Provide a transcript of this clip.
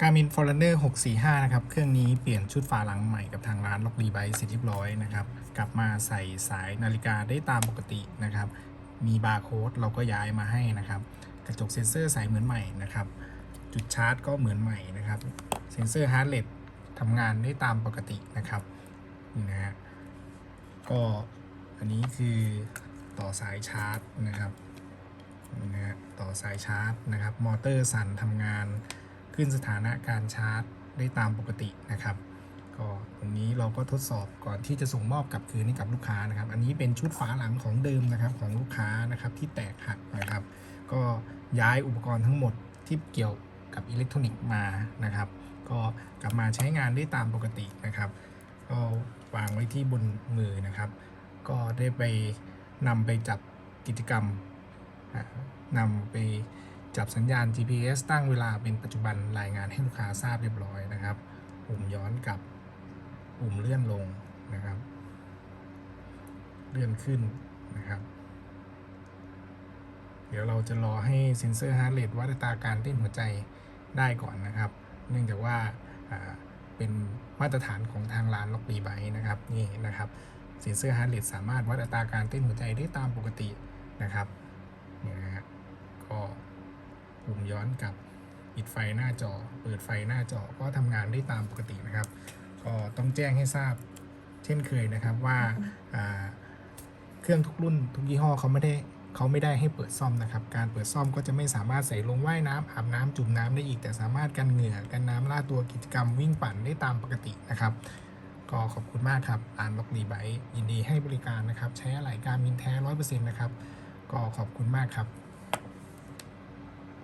Garmin Forerunner 645 นะครับ เครื่องนี้เปลี่ยนชุดฝาหลังใหม่กับทางร้านล็อกรีไบเสร็จเรียบร้อยนะครับ กลับมาใส่สายนาฬิกาได้ตามปกตินะครับ มีบาร์โค้ดเราก็ย้ายมาให้นะครับ กระจกเซ็นเซอร์ใสเหมือนใหม่นะครับ จุดชาร์จก็เหมือนใหม่นะครับ เซ็นเซอร์ฮาร์ดเรททำงานได้ตามปกตินะครับ นี่นะฮะ ก็อันนี้คือต่อสายชาร์จนะครับนี่นะฮะ ต่อสายชาร์จนะครับ มอเตอร์สั่นทำงาน ขึ้นสถานะการชาร์จได้ตามปกตินะครับ ก็ตรงนี้เราก็ทดสอบก่อนที่จะส่งมอบกลับคืนให้กับลูกค้านะครับ อันนี้เป็นชุดฝาหลังของเดิมนะครับของลูกค้านะครับที่แตกหักนะครับ ก็ย้ายอุปกรณ์ทั้งหมดที่เกี่ยวกับอิเล็กทรอนิกส์มานะครับ ก็กลับมาใช้งานได้ตามปกตินะครับ ก็วางไว้ที่บนมือนะครับ ก็ได้ไปนำไปจับกิจกรรมนำไป จับสัญญาณ GPS ตั้งเวลาเป็นปัจจุบันรายงานให้ลูกค้าทราบเรียบร้อยนะครับปุ่มย้อนกลับปุ่มเลื่อนลงนะครับ เลื่อนขึ้นนะครับ เดี๋ยวเราจะรอให้เซ็นเซอร์ฮาร์ดเรทวัดอัตราการเต้นหัวใจได้ก่อนนะครับ เนื่องจากว่าอ่าเป็นมาตรฐานของทางร้านล็อกดีไบนะครับนี่นะครับเซ็นเซอร์ฮาร์ดเรทสามารถวัดอัตราการเต้นหัวใจได้ตามปกตินะครับเนี่ยนะฮะก็ ปุ่มย้อนกลับปิดไฟหน้าจอ เปิดไฟหน้าจอก็ทำงานได้ตามปกตินะครับ ก็ต้องแจ้งให้ทราบเช่นเคยนะครับว่าเครื่องทุกรุ่นทุกยี่ห้อเขาไม่ได้เขาไม่ได้ให้เปิดซ่อมนะครับ การเปิดซ่อมก็จะไม่สามารถใส่ลงว่ายน้ำอาบน้ำจุ่มน้ำได้อีก แต่สามารถกันเหงื่อกันน้ำล่าตัวกิจกรรมวิ่งปั่นได้ตามปกตินะครับ ก็ขอบคุณมากครับอ่านล็อกรีไบยินดีให้บริการนะครับ ใช้อะไหล่การมินแท้ร้อยเปอร์เซ็นต์นะครับ ก็ขอบคุณมากครับ